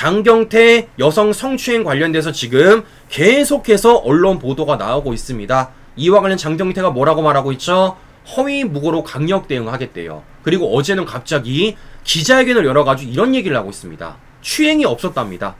장경태 여성 성추행 관련돼서 지금 계속해서 언론 보도가 나오고 있습니다. 이와 관련 장경태가 뭐라고 말하고 있죠? 허위 무고로 강력 대응하겠대요. 그리고 어제는 갑자기 기자회견을 열어가지고 이런 얘기를 하고 있습니다. 추행이 없었답니다.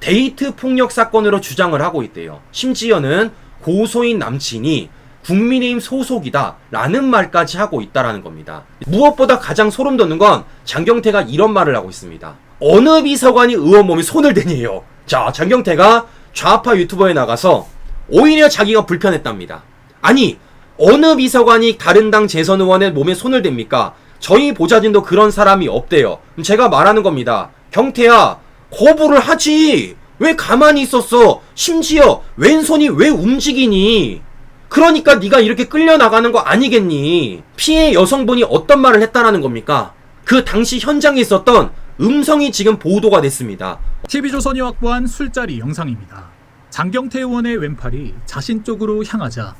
데이트 폭력 사건으로 주장을 하고 있대요. 심지어는 고소인 남친이 국민의힘 소속이다 라는 말까지 하고 있다라는 겁니다. 무엇보다 가장 소름 돋는 건 장경태가 이런 말을 하고 있습니다. 어느 비서관이 의원 몸에 손을 대니요. 자, 장경태가 좌파 유튜버에 나가서 오히려 자기가 불편했답니다. 아니, 어느 비서관이 다른 당 재선 의원의 몸에 손을 댑니까? 저희 보좌진도 그런 사람이 없대요. 제가 말하는 겁니다. 경태야, 거부를 하지. 왜 가만히 있었어? 심지어 왼손이 왜 움직이니? 그러니까 네가 이렇게 끌려 나가는 거 아니겠니? 피해 여성분이 어떤 말을 했다라는 겁니까? 그 당시 현장에 있었던 음성이 지금 보도가 됐습니다. TV조선이 확보한 술자리 영상입니다. 장경태 의원의 왼팔이 자신 쪽으로 향하자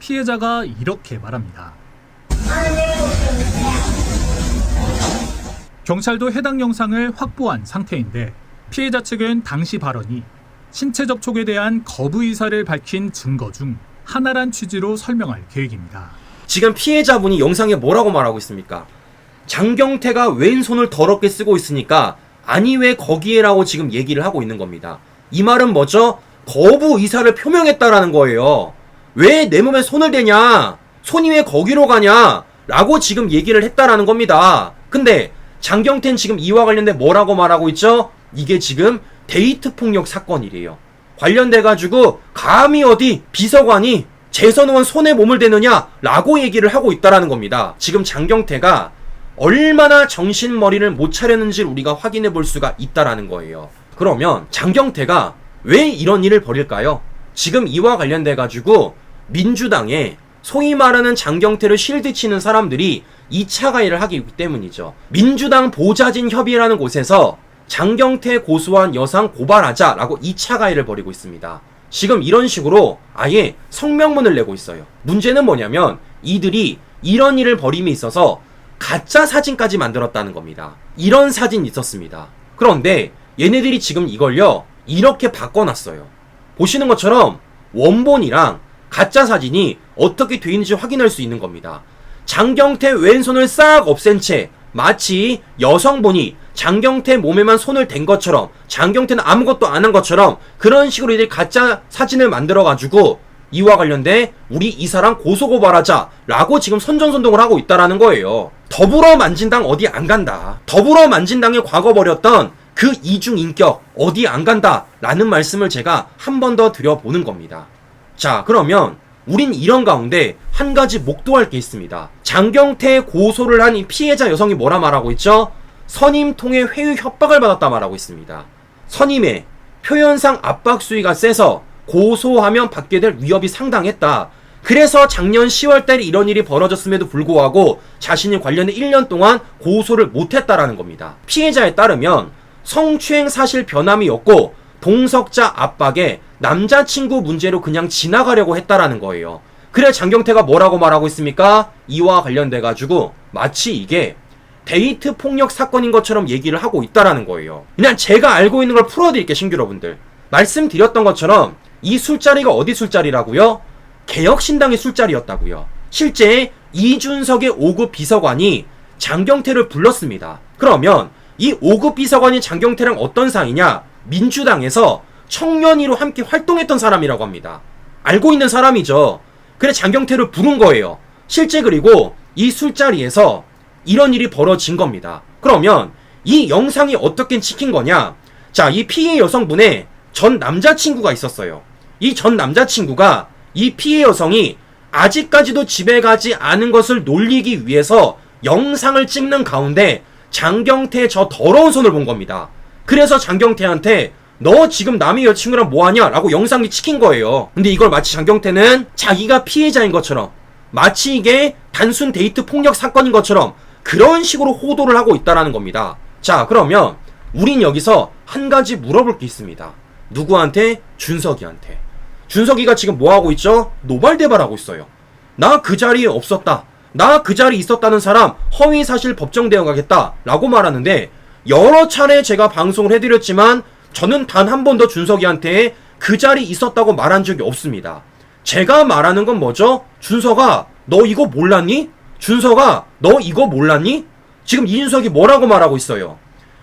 피해자가 이렇게 말합니다. 경찰도 해당 영상을 확보한 상태인데 피해자 측은 당시 발언이 신체 접촉에 대한 거부 의사를 밝힌 증거 중 하나란 취지로 설명할 계획입니다. 지금 피해자분이 영상에 뭐라고 말하고 있습니까? 장경태가 왼손을 더럽게 쓰고 있으니까 아니 왜 거기에라고 지금 얘기를 하고 있는 겁니다. 이 말은 뭐죠? 거부 의사를 표명했다라는 거예요. 왜 내 몸에 손을 대냐? 손이 왜 거기로 가냐? 라고 지금 얘기를 했다라는 겁니다. 근데 장경태는 지금 이와 관련돼 뭐라고 말하고 있죠? 이게 지금 데이트 폭력 사건이래요. 관련돼가지고 감히 어디 비서관이 재선 의원 손에 몸을 대느냐? 라고 얘기를 하고 있다라는 겁니다. 지금 장경태가 얼마나 정신머리를 못 차렸는지 우리가 확인해 볼 수가 있다라는 거예요. 그러면 장경태가 왜 이런 일을 벌일까요? 지금 이와 관련돼 가지고 민주당에 소위 말하는 장경태를 실드 치는 사람들이 2차 가해를 하기 때문이죠. 민주당 보좌진 협의회라는 곳에서 장경태 고소한 여상 고발하자라고 2차 가해를 벌이고 있습니다. 지금 이런 식으로 아예 성명문을 내고 있어요. 문제는 뭐냐면 이들이 이런 일을 벌임에 있어서 가짜 사진까지 만들었다는 겁니다. 이런 사진이 있었습니다. 그런데 얘네들이 지금 이걸요, 이렇게 바꿔놨어요. 보시는 것처럼 원본이랑 가짜 사진이 어떻게 돼 있는지 확인할 수 있는 겁니다. 장경태 왼손을 싹 없앤 채 마치 여성분이 장경태 몸에만 손을 댄 것처럼 장경태는 아무것도 안 한 것처럼 그런 식으로 이제 가짜 사진을 만들어 가지고 이와 관련돼 우리 이 사람 고소고발하자 라고 지금 선전선동을 하고 있다라는 거예요. 더불어 만진당 어디 안 간다. 더불어 만진당에 과거 버렸던 그 이중 인격 어디 안 간다 라는 말씀을 제가 한 번 더 드려보는 겁니다. 자 그러면 우린 이런 가운데 한 가지 목도할 게 있습니다. 장경태 고소를 한 이 피해자 여성이 뭐라 말하고 있죠? 선임 통해 회유 협박을 받았다 말하고 있습니다. 선임의 표현상 압박 수위가 세서 고소하면 받게 될 위협이 상당했다. 그래서 작년 10월 달에 이런 일이 벌어졌음에도 불구하고 자신이 관련해 1년 동안 고소를 못했다라는 겁니다. 피해자에 따르면 성추행 사실 변함이었고 동석자 압박에 남자친구 문제로 그냥 지나가려고 했다라는 거예요. 그래 장경태가 뭐라고 말하고 있습니까? 이와 관련돼 가지고 마치 이게 데이트 폭력 사건인 것처럼 얘기를 하고 있다라는 거예요. 그냥 제가 알고 있는 걸 풀어드릴게요, 신규 여러분들. 말씀드렸던 것처럼 이 술자리가 어디 술자리라고요? 개혁신당의 술자리였다고요. 실제 이준석의 5급 비서관이 장경태를 불렀습니다. 그러면 이 5급 비서관이 장경태랑 어떤 사이냐? 민주당에서 청년위로 함께 활동했던 사람이라고 합니다. 알고 있는 사람이죠. 그래 장경태를 부른 거예요. 실제 그리고 이 술자리에서 이런 일이 벌어진 겁니다. 그러면 이 영상이 어떻게 찍힌 거냐? 자, 이 피해 여성분의 전 남자친구가 있었어요. 이 전 남자친구가 이 피해 여성이 아직까지도 집에 가지 않은 것을 놀리기 위해서 영상을 찍는 가운데 장경태 저 더러운 손을 본 겁니다. 그래서 장경태한테 너 지금 남의 여친구랑 뭐하냐? 라고 영상이 찍힌 거예요. 근데 이걸 마치 장경태는 자기가 피해자인 것처럼 마치 이게 단순 데이트 폭력 사건인 것처럼 그런 식으로 호도를 하고 있다라는 겁니다. 자, 그러면 우린 여기서 한 가지 물어볼 게 있습니다. 누구한테? 준석이한테. 준석이가 지금 뭐 하고 있죠? 노발대발하고 있어요. 나 그 자리에 없었다. 나 그 자리에 있었다는 사람 허위 사실 법정 대응하겠다. 라고 말하는데 여러 차례 제가 방송을 해드렸지만 저는 단 한 번도 준석이한테 그 자리 있었다고 말한 적이 없습니다. 제가 말하는 건 뭐죠? 준석아, 너 이거 몰랐니? 준석아, 너 이거 몰랐니? 지금 이준석이 뭐라고 말하고 있어요?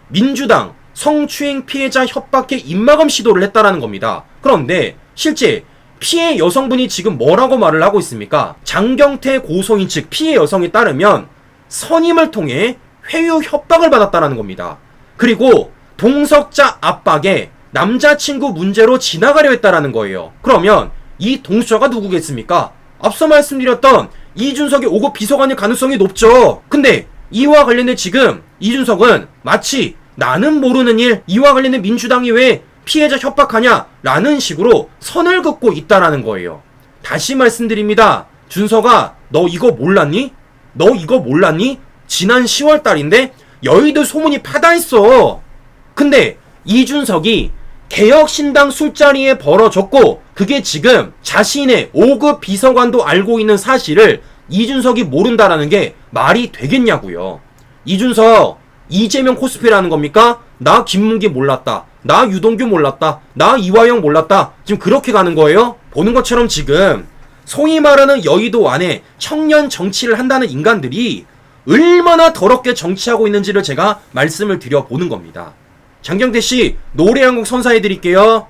민주당 성추행 피해자 협박에 입막음 시도를 했다라는 겁니다. 그런데 실제 피해 여성분이 지금 뭐라고 말을 하고 있습니까? 장경태 고소인 측 피해 여성에 따르면 선임을 통해 회유 협박을 받았다라는 겁니다. 그리고 동석자 압박에 남자친구 문제로 지나가려 했다라는 거예요. 그러면 이 동석자가 누구겠습니까? 앞서 말씀드렸던 이준석의 5급 비서관일 가능성이 높죠. 근데 이와 관련해 지금 이준석은 마치 나는 모르는 일, 이와 관련해 민주당이 왜 피해자 협박하냐? 라는 식으로 선을 긋고 있다라는 거예요. 다시 말씀드립니다. 준석아, 너 이거 몰랐니? 너 이거 몰랐니? 지난 10월 달인데 여의도 소문이 파다했어. 근데 이준석이 개혁신당 술자리에 벌어졌고 그게 지금 자신의 5급 비서관도 알고 있는 사실을 이준석이 모른다라는 게 말이 되겠냐고요. 이준석 이재명 코스프레라는 겁니까? 나 김문기 몰랐다. 나 유동규 몰랐다. 나 이화영 몰랐다. 지금 그렇게 가는 거예요? 보는 것처럼 지금 소위 말하는 여의도 안에 청년 정치를 한다는 인간들이 얼마나 더럽게 정치하고 있는지를 제가 말씀을 드려 보는 겁니다. 장경태 씨 노래 한 곡 선사해 드릴게요.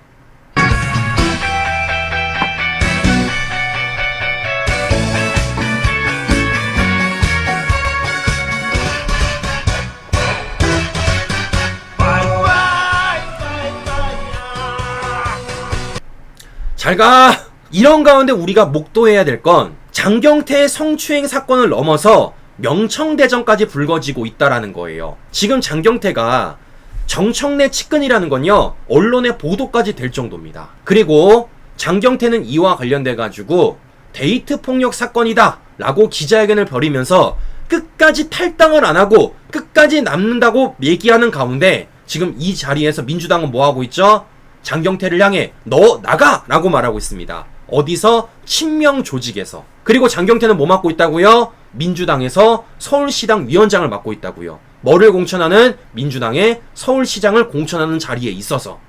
잘 가. 이런 가운데 우리가 목도해야 될 건 장경태의 성추행 사건을 넘어서 명청대전까지 불거지고 있다라는 거예요. 지금 장경태가 정청래 측근이라는 건요, 언론의 보도까지 될 정도입니다. 그리고 장경태는 이와 관련돼 가지고 데이트 폭력 사건이다 라고 기자회견을 벌이면서 끝까지 탈당을 안 하고 끝까지 남는다고 얘기하는 가운데 지금 이 자리에서 민주당은 뭐 하고 있죠? 장경태를 향해 너 나가! 라고 말하고 있습니다. 어디서? 친명 조직에서. 그리고 장경태는 뭐 맡고 있다고요? 민주당에서 서울시당 위원장을 맡고 있다고요. 뭐를 공천하는? 민주당의 서울시장을 공천하는 자리에 있어서.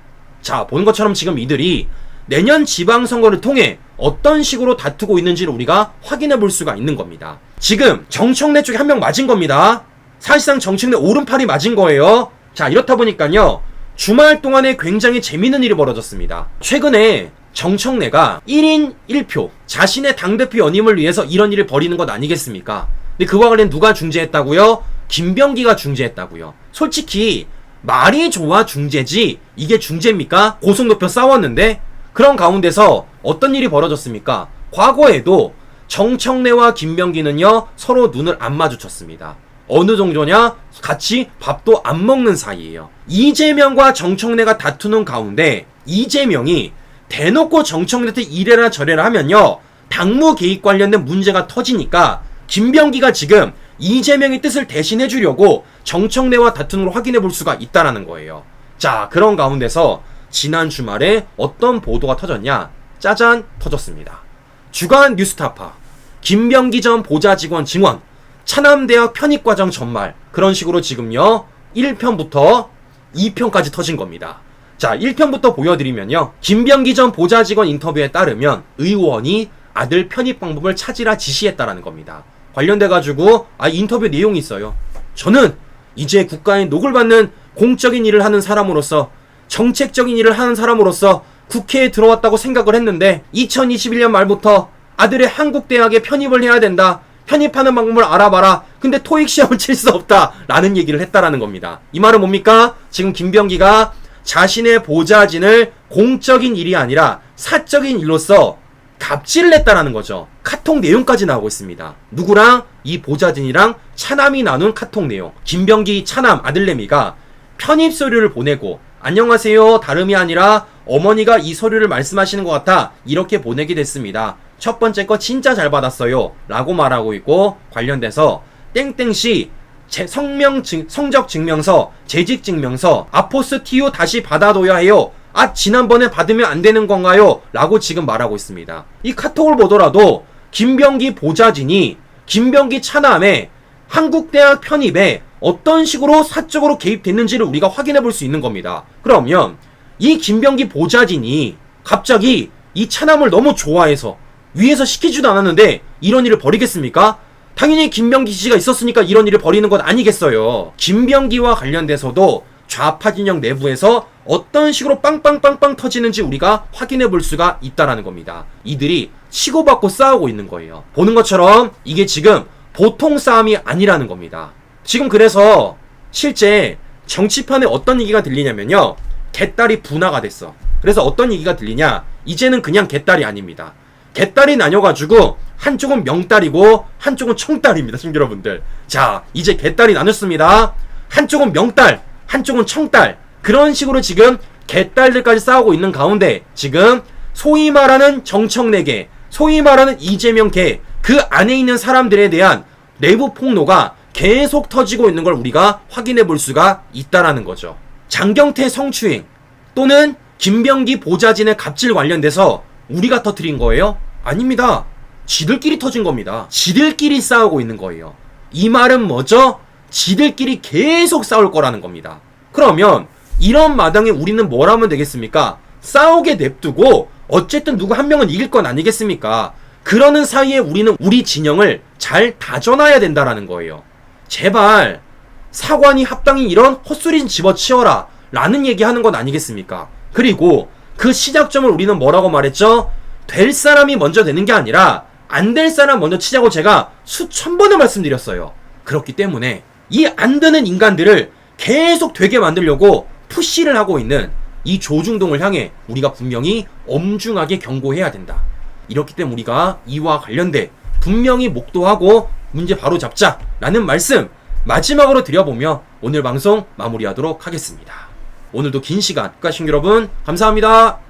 자, 보는 것처럼 지금 이들이 내년 지방선거를 통해 어떤 식으로 다투고 있는지를 우리가 확인해 볼 수가 있는 겁니다. 지금 정청래 쪽에 한 명 맞은 겁니다. 사실상 정청래 오른팔이 맞은 거예요. 자, 이렇다 보니까요. 주말 동안에 굉장히 재밌는 일이 벌어졌습니다. 최근에 정청래가 1인 1표, 자신의 당대표 연임을 위해서 이런 일을 벌이는 것 아니겠습니까? 근데 그와 관련 누가 중재했다고요? 김병기가 중재했다고요. 솔직히 말이 좋아 중재지 이게 중재입니까? 고속 높여 싸웠는데 그런 가운데서 어떤 일이 벌어졌습니까? 과거에도 정청래와 김병기는요 서로 눈을 안 마주쳤습니다. 어느 정도냐? 같이 밥도 안 먹는 사이예요. 이재명과 정청래가 다투는 가운데 이재명이 대놓고 정청래한테 이래라 저래라 하면요 당무 개입 관련된 문제가 터지니까 김병기가 지금 이재명의 뜻을 대신해 주려고 정청래와 걸 확인해 볼 수가 있다라는 거예요. 자 그런 가운데서 지난 주말에 어떤 보도가 터졌냐? 짜잔 터졌습니다. 주간 뉴스타파 김병기 전 보좌 직원 증언 차남대학 편입과정 전말 그런 식으로 지금요 1편부터 2편까지 터진 겁니다. 자 1편부터 보여드리면요 김병기 전 보좌 직원 인터뷰에 따르면 의원이 아들 편입 방법을 찾으라 지시했다라는 겁니다. 관련돼 가지고 아 인터뷰 내용이 있어요. 저는 이제 국가의 녹을 받는 공적인 일을 하는 사람으로서 정책적인 일을 하는 사람으로서 국회에 들어왔다고 생각을 했는데 2021년 말부터 아들의 한국 대학에 편입을 해야 된다. 편입하는 방법을 알아봐라. 근데 토익 시험을 칠 수 없다. 라는 얘기를 했다라는 겁니다. 이 말은 뭡니까? 지금 김병기가 자신의 보좌진을 공적인 일이 아니라 사적인 일로서 갑질을 했다라는 거죠. 카톡 내용까지 나오고 있습니다. 누구랑? 이 보좌진이랑 차남이 나눈 카톡 내용. 김병기 차남 아들내미가 편입 서류를 보내고 안녕하세요. 다름이 아니라 어머니가 이 서류를 말씀하시는 것 같아 이렇게 보내게 됐습니다. 첫 번째 거 진짜 잘 받았어요. 라고 말하고 있고 관련돼서 땡땡씨 제 성명 증, 성적 증명서, 재직 증명서, 아포스티오 다시 받아둬야 해요. 아, 지난번에 받으면 안 되는 건가요? 라고 지금 말하고 있습니다. 이 카톡을 보더라도 김병기 보좌진이 김병기 차남의 한국대학 편입에 어떤 식으로 사적으로 개입됐는지를 우리가 확인해 볼 수 있는 겁니다. 그러면 이 김병기 보좌진이 갑자기 이 차남을 너무 좋아해서 위에서 시키지도 않았는데 이런 일을 벌이겠습니까? 당연히 김병기 씨가 있었으니까 이런 일을 벌이는 건 아니겠어요. 김병기와 관련돼서도 좌파 진영 내부에서 어떤 식으로 빵빵빵빵 터지는지 우리가 확인해 볼 수가 있다라는 겁니다. 이들이 치고받고 싸우고 있는 거예요. 보는 것처럼 이게 지금 보통 싸움이 아니라는 겁니다. 지금 그래서 실제 정치판에 어떤 얘기가 들리냐면요. 개딸이 분화가 됐어. 그래서 어떤 얘기가 들리냐? 이제는 그냥 개딸이 아닙니다. 개딸이 나뉘어가지고 한쪽은 명딸이고 한쪽은 청딸입니다, 친구여러분들. 자, 이제 개딸이 나눴습니다. 한쪽은 명딸, 한쪽은 청딸. 그런 식으로 지금 개딸들까지 싸우고 있는 가운데 지금 소위 말하는 정청래계, 소위 말하는 이재명계 그 안에 있는 사람들에 대한 내부 폭로가 계속 터지고 있는 걸 우리가 확인해 볼 수가 있다라는 거죠. 장경태 성추행 또는 김병기 보좌진의 갑질 관련돼서 우리가 터트린 거예요? 아닙니다. 지들끼리 터진 겁니다. 지들끼리 싸우고 있는 거예요. 이 말은 뭐죠? 지들끼리 계속 싸울 거라는 겁니다. 그러면 이런 마당에 우리는 뭘 하면 되겠습니까? 싸우게 냅두고 어쨌든 누구 한 명은 이길 건 아니겠습니까? 그러는 사이에 우리는 우리 진영을 잘 다져놔야 된다라는 거예요. 제발 사관이 합당히 이런 헛소리 좀 집어치워라 라는 얘기 하는 건 아니겠습니까? 그리고 그 시작점을 우리는 뭐라고 말했죠? 될 사람이 먼저 되는 게 아니라 안 될 사람 먼저 치자고 제가 수천 번을 말씀드렸어요. 그렇기 때문에 이 안 되는 인간들을 계속 되게 만들려고 푸시를 하고 있는 이 조중동을 향해 우리가 분명히 엄중하게 경고해야 된다. 이렇기 때문에 우리가 이와 관련돼 분명히 목도하고 문제 바로 잡자라는 말씀 마지막으로 드려보며 오늘 방송 마무리하도록 하겠습니다. 오늘도 긴 시간 끝까신 여러분 감사합니다.